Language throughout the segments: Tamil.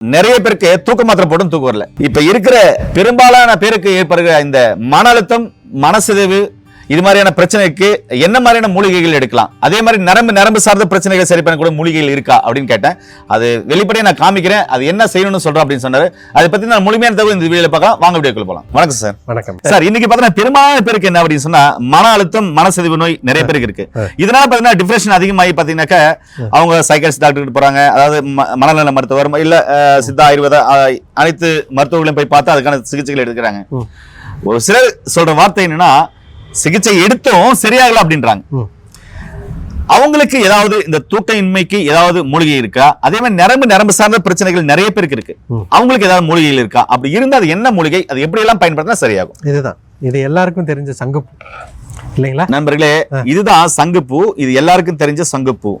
நிறைய பேருக்கு தூக்க மாத்திரை போட்டும் தூக்கம் வரல. இப்ப இருக்கிற பெரும்பாலான பேருக்கு ஏற்படுகிற இந்த மன அழுத்தம் மனசிதைவு இது மாதிரியான பிரச்சனைக்கு என்ன மாதிரியான மூலிகைகள் எடுக்கலாம்? அதே மாதிரி நரம்பு நரம்பு சார்ந்த பிரச்சனைகள் சரி பண்ணக்கூடிய மூலிகைகள் இருக்கா? அப்படின்னு கேட்டேன். அது வெளிப்படையா நான் காமிக்கிறேன். அது என்ன செய்யணும்னு சொல்றேன் அப்படின்னு சொன்னாரு. அதை பத்தி நான் முழுமையான தகவல் இந்த வீடியோல பார்க்கலாம். வாங்க வீடியோக்குள்ள போலாம். வணக்கம் சார். வணக்கம். சார் இன்னைக்கு பாத்தீங்கன்னா பெரும்பாலான பேருக்கு என்ன அப்படின்னு சொன்னா மன அழுத்தம் மனசிதைவு நோய் நிறைய பேருக்கு இருக்கு. இதனால பாத்தீங்கன்னா டிப்ரெஷன் அதிகமாகி பாத்தீங்கன்னாக்கா அவங்க சைக்காட்ரிஸ்ட் டாக்டர் போறாங்க. அதாவது மனநல மருத்துவர் இல்ல சித்தா ஆயுர்வேத அனைத்து மருத்துவர்களையும் போய் பார்த்து அதுக்கான சிகிச்சைகள் எடுக்கிறாங்க. ஒரு சிலர் சொல்ற வார்த்தை என்னன்னா சிகிச்சை எடுத்தும் சரியாகல அப்படின்றாங்க. அவங்களுக்கு ஏதாவது இந்த தூக்க இன்மைக்கு ஏதாவது மூலிகை இருக்கா? அதே மாதிரி நரம்பு நரம்பு சார்ந்த பிரச்சனைகள் நிறைய பேருக்கு இருக்கு. அவங்களுக்கு ஏதாவது மூலிகைகள் இருக்கா? அப்படி இருந்தா அது என்ன மூலிகை? அது எப்படி எல்லாம் பயன்படுத்தினா சரியாகும்? இதுதான். இது எல்லாருக்கும் தெரிஞ்ச சங்குப்பூ. இல்லைங்களா? நண்பர்களே இதுதான் சங்குப்பூ. இது எல்லாருக்கும் தெரிஞ்ச சங்குப்பூ.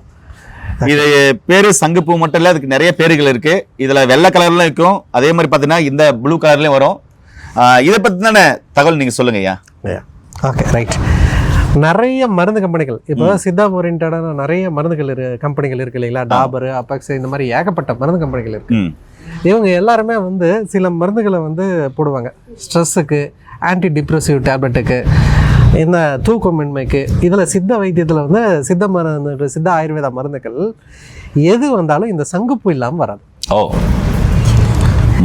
இது பேரு சங்குப்பூ மட்டும் இல்ல அதுக்கு நிறைய பேர்கள் இருக்கு. இதுல வெள்ளை கலர்ல இருக்கும். அதே மாதிரி பாத்தீங்கன்னா இந்த ப்ளூ கலர்லயும் வரும். இதை பத்தின தகவல் நீங்க சொல்லுங்க ஐயா. ஓகே ரைட் நிறைய மருந்து கம்பெனிகள் இப்போ சித்தா ஓரியன்டான நிறைய மருந்துகள் இரு கம்பெனிகள் இருக்கு இல்லைங்களா? டாபர் அபெக்ஸ் இந்த மாதிரி ஏகப்பட்ட மருந்து கம்பெனிகள் இருக்கு. இவங்க எல்லாருமே வந்து சில மருந்துகளை வந்து போடுவாங்க. ஸ்ட்ரெஸ்ஸுக்கு ஆன்டி டிப்ரெசிவ் டேப்லெட்டுக்கு இந்த தூக்கமின்மைக்கு இதில் சித்த வைத்தியத்தில் வந்து சித்த மருந்து சித்த ஆயுர்வேத மருந்துகள் எது வந்தாலும் இந்த சங்குப்பூ இல்லாமல் வராது. ஓ.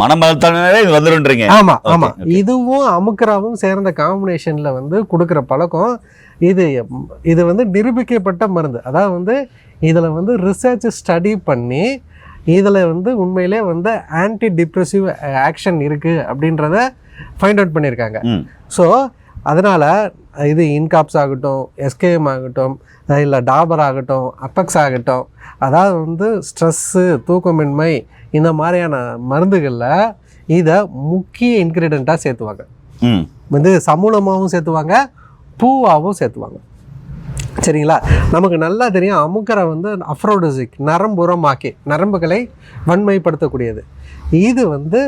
மனமழுத்தாலே இது வந்துருன்றீங்க. ஆமா ஆமா. இதுவும் அமுக்கராவும் சேர்ந்த காம்பினேஷன்ல வந்து கொடுக்குற பழக்கம் இது இது வந்து நிரூபிக்கப்பட்ட மருந்து. அதாவது வந்து இதுல வந்து ரிசர்ச் ஸ்டடி பண்ணி இதுல வந்து உண்மையிலே வந்து ஆன்டி டிப்ரெசிவ் ஆக்ஷன் இருக்கு அப்படின்றத ஃபைண்ட் அவுட் பண்ணியிருக்காங்க. ஸோ அதனால் இது இன்காப்ஸ் ஆகட்டும் எஸ்கேஎம் ஆகட்டும் இல்லை டாபர் ஆகட்டும் அப்பெக்ஸ் ஆகட்டும் அதாவது வந்து ஸ்ட்ரெஸ்ஸு தூக்கமின்மை இந்த மாதிரியான மருந்துகளில் இதை முக்கிய இன்க்ரீடியண்ட்டாக சேர்த்துவாங்க. வந்து சமூலமாகவும் சேர்த்துவாங்க பூவாகவும் சேர்த்துவாங்க. சரிங்களா? நமக்கு நல்லா தெரியும் அமுக்கரை வந்து அஃப்ரோடசிக் நரம்புறமாக்கி நரம்புகளை வன்மைப்படுத்தக்கூடியது. இது வந்து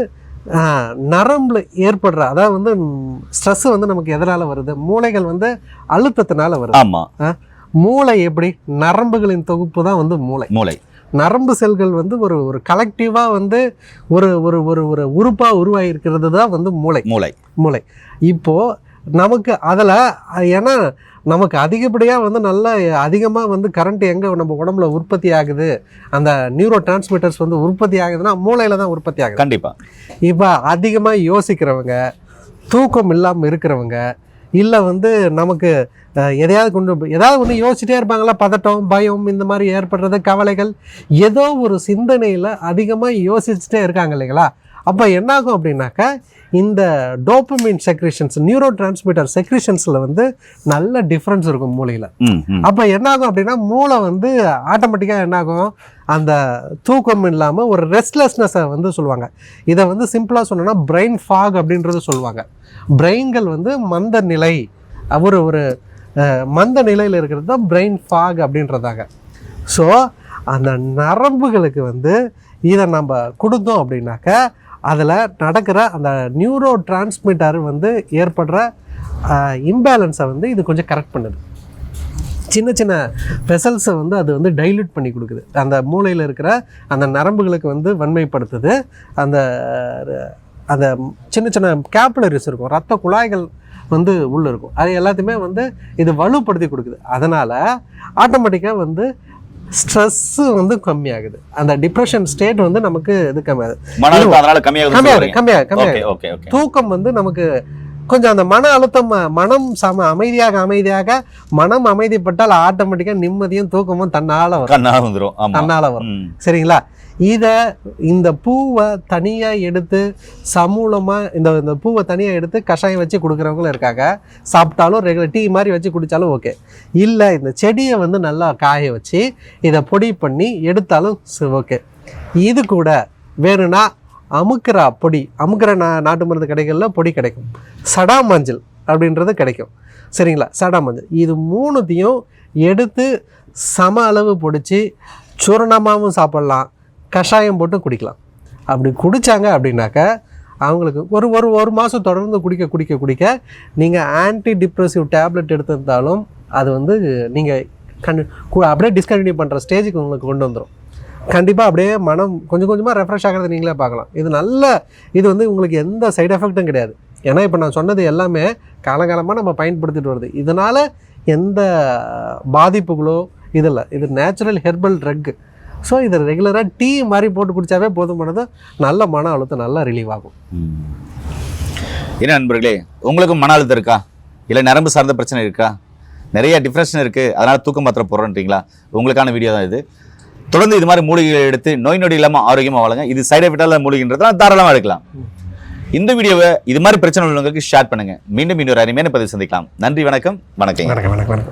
நரம்புல ஏற்படுற அதாவது வந்து ஸ்ட்ரெஸ் வந்து நமக்கு எதனால் வருது? மூளைகள் வந்து அழுத்தத்தினால வருது. ஆமா. ஆ? மூளை எப்படி? நரம்புகளின் தொகுப்பு தான் வந்து மூளை. மூளை. நரம்பு செல்கள் வந்து ஒரு ஒரு கலெக்டிவாக வந்து ஒரு ஒரு ஒரு ஒரு உறுப்பாக உருவாகிருக்கிறது தான் வந்து மூளை. மூளை. மூளை. இப்போ நமக்கு அதில் ஏன்னா நமக்கு அதிகப்படியாக வந்து நல்ல அதிகமாக வந்து கரண்ட் எங்கே நம்ம உடம்புல உற்பத்தி ஆகுது? அந்த நியூரோ டிரான்ஸ்மிட்டர்ஸ் வந்து உற்பத்தி ஆகுதுன்னா மூளையில் தான் உற்பத்தி ஆகுது. கண்டிப்பா. இப்போ அதிகமாக யோசிக்கிறவங்க தூக்கம் இல்லாமல் இருக்கிறவங்க இல்லை வந்து நமக்கு எதையாவது கொண்டு எதாவது ஒன்று யோசிச்சுட்டே இருப்பாங்களா? பதட்டம் பயம் இந்த மாதிரி ஏற்படுறது கவலைகள் ஏதோ ஒரு சிந்தனையில் அதிகமாக யோசிச்சுட்டே இருக்காங்க இல்லைங்களா? அப்போ என்னாகும் அப்படின்னாக்கா இந்த டோப்பமின் செக்ரிஷன்ஸ் நியூரோ டிரான்ஸ்மிட்டர் செக்ரிஷன்ஸில் வந்து நல்ல டிஃப்ரென்ஸ் இருக்கும் மூளையில். அப்போ என்னாகும் அப்படின்னா மூளை வந்து ஆட்டோமேட்டிக்காக என்னாகும்? அந்த தூக்கம் இல்லாமல் ஒரு ரெஸ்ட்லெஸ்னஸை வந்து சொல்லுவாங்க. இதை வந்து சிம்பிளாக சொன்னோன்னா பிரெயின் ஃபாக் அப்படின்றது சொல்லுவாங்க. பிரெயின்கள் வந்து மந்த நிலை ஒரு ஒரு மந்த நிலையில் இருக்கிறது தான் பிரெயின் ஃபாக் அப்படின்றதாங்க ஸோ அந்த நரம்புகளுக்கு வந்து இதை நம்ம கொடுத்தோம் அப்படின்னாக்க அதில் நடக்கிற அந்த நியூரோ டிரான்ஸ்மிட்டர் வந்து ஏற்படுற இம்பேலன்ஸை வந்து இது கொஞ்சம் கரெக்ட் பண்ணுது. சின்ன சின்ன வெசல்ஸை வந்து அது வந்து டைல்யூட் பண்ணி கொடுக்குது. அந்த மூளையில் இருக்கிற அந்த நரம்புகளுக்கு வந்து வன்மைப்படுத்துது. அந்த அந்த சின்ன சின்ன கேப்புலரிஸ் இருக்கும். ரத்த குழாய்கள் வந்து உள்ளே இருக்கும். அது எல்லாத்தையுமே வந்து இது வலுப்படுத்தி கொடுக்குது. அதனால் ஆட்டோமேட்டிக்காக வந்து ஸ்ட்ரெஸ்ஸு வந்து கம்மியாகுது. அந்த டிப்ரெஷன் ஸ்டேட் வந்து நமக்கு இது கம்மியாகுது. அதனால கம்மியாகுது கம்மியாகுது கம்மியாகுது. தூக்கம் வந்து நமக்கு கொஞ்சம் அந்த மன அழுத்தம் மனம் சம அமைதியாக அமைதியாக மனம் அமைதிப்பட்டால் ஆட்டோமேட்டிக்காக நிம்மதியும் தூக்கமும் தன்னால் வரும். தன்னால் வரும். சரிங்களா? இதை இந்த பூவை தனியாக எடுத்து சமூலமாக இந்த இந்த பூவை தனியாக எடுத்து கஷாயம் வச்சு கொடுக்குறவங்களும் இருக்காங்க. சாப்பிட்டாலும் ரெகுலர் டீ மாதிரி வச்சு குடித்தாலும் ஓகே இல்லை இந்த செடியை வந்து நல்லா காய வச்சு இதை பொடி பண்ணி எடுத்தாலும் ஓகே இது கூட வேணும்னா அமுக்கிற பொடி அமுக்கிற நா நாட்டு மருந்து கடைகளில் பொடி கிடைக்கும். சடா மஞ்சள் அப்படின்றது கிடைக்கும். சரிங்களா? சடா மஞ்சள். இது மூணுத்தையும் எடுத்து சம அளவு பொடிச்சு சூரணமாகவும் சாப்பிட்லாம். கஷாயம் போட்டு குடிக்கலாம். அப்படி குடித்தாங்க அப்படின்னாக்க அவங்களுக்கு ஒரு ஒரு ஒரு மாதம் தொடர்ந்து குடிக்க குடிக்க குடிக்க நீங்கள் ஆன்டி டிப்ரெசிவ் டேப்லெட் எடுத்திருந்தாலும் அது வந்து நீங்கள் கண் கு- அப்படியே டிஸ்கண்டினியூ பண்ணுற ஸ்டேஜுக்கு உங்களுக்கு கொண்டு வந்துடும் கண்டிப்பாக அப்படியே மனம் கொஞ்சம் கொஞ்சமாக ரெஃப்ரெஷ் ஆகிறத நீங்களே பார்க்கலாம். இது நல்ல இது வந்து உங்களுக்கு எந்த சைடு எஃபெக்ட்டும் கிடையாது. ஏன்னா இப்போ நான் சொன்னது எல்லாமே காலகாலமாக நம்ம பயன்படுத்திட்டு வருது. இதனால் எந்த பாதிப்புகளோ இதில் இது நேச்சுரல் ஹெர்பல் ட்ரக்கு ஸோ இதை ரெகுலராக டீ மாதிரி போட்டு குடித்தாவே போதுமானது நல்ல மன அழுத்தம் நல்லா ரிலீவ் ஆகும். என்ன நண்பர்களே உங்களுக்கும் மன அழுத்தம் இருக்கா? இல்லை நரம்பு சார்ந்த பிரச்சனை இருக்கா? நிறைய டிப்ரெஷன் இருக்கு அதனால தூக்க மாத்திரை போடுறேன்றீங்களா? உங்களுக்கான வீடியோ தான் இது. தொடர்ந்து இது மாதிரி மூலிகைகள் எடுத்து நோய் நொடி இல்லாமல் ஆரோக்கியமாக வாழுங்க. இது சைடு எஃபெக்டாக மூலிகைன்றதை தாராளமாக எடுக்கலாம். இந்த வீடியோவை இது மாதிரி பிரச்சனை உள்ளவங்களுக்கு ஷேர் பண்ணுங்க. மீண்டும் இன்னொரு அருமையான பதிவு சந்திக்கலாம். நன்றி வணக்கம். வணக்கம் வணக்கம் வணக்கம்.